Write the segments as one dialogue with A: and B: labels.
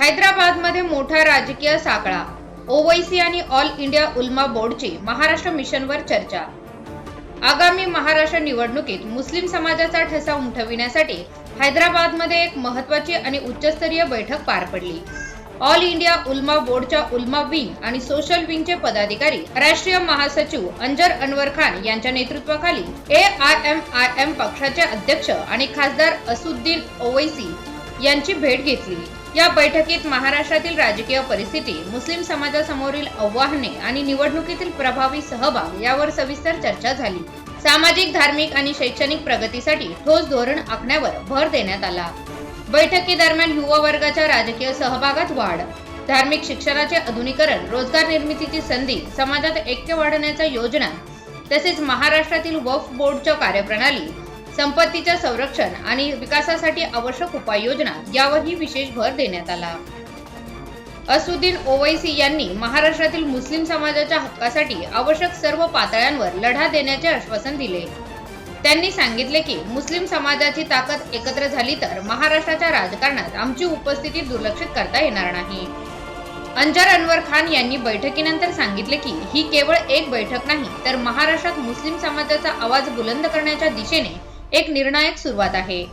A: हैदराबादमध्ये मोठा राजकीय साकळा ओवैसी आणि ऑल इंडिया उल्मा बोर्डची महाराष्ट्र मिशनवर चर्चा. आगामी महाराष्ट्र निवडणुकीत मुस्लिम समाजाचा ठसा उमटविण्यासाठी हैदराबादमध्ये एक महत्वाची आणि उच्चस्तरीय बैठक पार पडली. ऑल इंडिया उल्मा बोर्डच्या उल्मा विंग आणि सोशल विंगचे पदाधिकारी राष्ट्रीय महासचिव अंजर अनवर खान यांच्या नेतृत्वाखाली A I M I M पक्षाचे अध्यक्ष आणि खासदार असुद्दीन ओवैसी यांची भेट घेतली. या बैठकीत महाराष्ट्रातील राजकीय परिस्थिती मुस्लिम समाजासमोरील आव्हाने आणि निवडणुकीतील प्रभावी सहभाग यावर सविस्तर चर्चा झाली. सामाजिक धार्मिक आणि शैक्षणिक प्रगतीसाठी ठोस धोरण आखण्यावर भर देण्यात आला. बैठकीदरम्यान युवा वर्गाच्या राजकीय सहभागात वाढ. धार्मिक शिक्षणाचे आधुनिकरण रोजगार निर्मितीची संधी समाजात ऐक्य वाढवण्याच्या योजना तसेच महाराष्ट्रातील वफ बोर्डच्या कार्यप्रणाली संपत्तीच्या संरक्षण आणि विकासासाठी आवश्यक उपाययोजना यावरही विशेष भर देण्यात आला. असुद्दीन ओवैसी यांनी महाराष्ट्रातील मुस्लिम समाजाच्या हक्कासाठी आवश्यक सर्व पातळ्यांवर लढा देण्याचे आश्वासन दिले. त्यांनी सांगितले की मुस्लिम समाजाची ताकद एकत्र झाली तर महाराष्ट्राच्या राजकारणात आमची उपस्थिती दुर्लक्षित करता येणार नाही. अंजार अनवर खान यांनी बैठकीनंतर सांगितले की ही केवळ एक बैठक नाही तर महाराष्ट्रात मुस्लिम समाजाचा आवाज बुलंद करण्याच्या दिशेने एक निर्णायक सुरुवात आहे.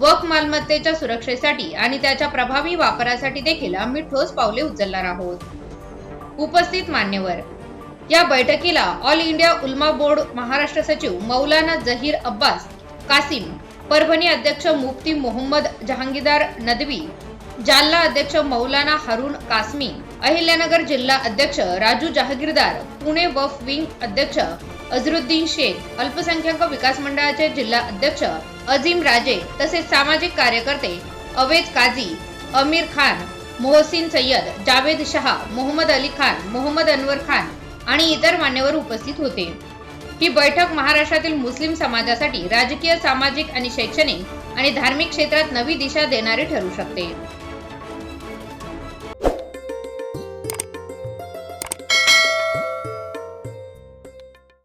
A: वक मालमत्तेच्या सुरक्षेसाठी आणि त्याच्या प्रभावी वापरासाठी देखील आम्ही ठोस पावले उचलणार आहोत. उपस्थित मान्यवर या बैठकीला All India Ulama board Maharashtra सचिव मौलाना जहीर अब्बास कासिम परभणी अध्यक्ष मुफ्ती मोहम्मद जहांगीरदार नदवी जालना अध्यक्ष मौलाना हरुण कासमी अहिल्यानगर जिल्हा अध्यक्ष राजू जहागीरदार पुणे वफ विंग अध्यक्ष अझरुद्दीन शेख अल्पसंख्याक विकास मंडळाचे जिल्हा अध्यक्ष अझीम राजे तसेच सामाजिक कार्यकर्ते अवेद काझी अमीर खान मोहसिन सय्यद जावेद शहा मोहम्मद अली खान मोहम्मद अनवर खान आणि इतर मान्यवर उपस्थित होते. ही बैठक महाराष्ट्रातील मुस्लिम समाजासाठी राजकीय सामाजिक आणि शैक्षणिक आणि धार्मिक क्षेत्रात नवी दिशा देणारी ठरू शकते.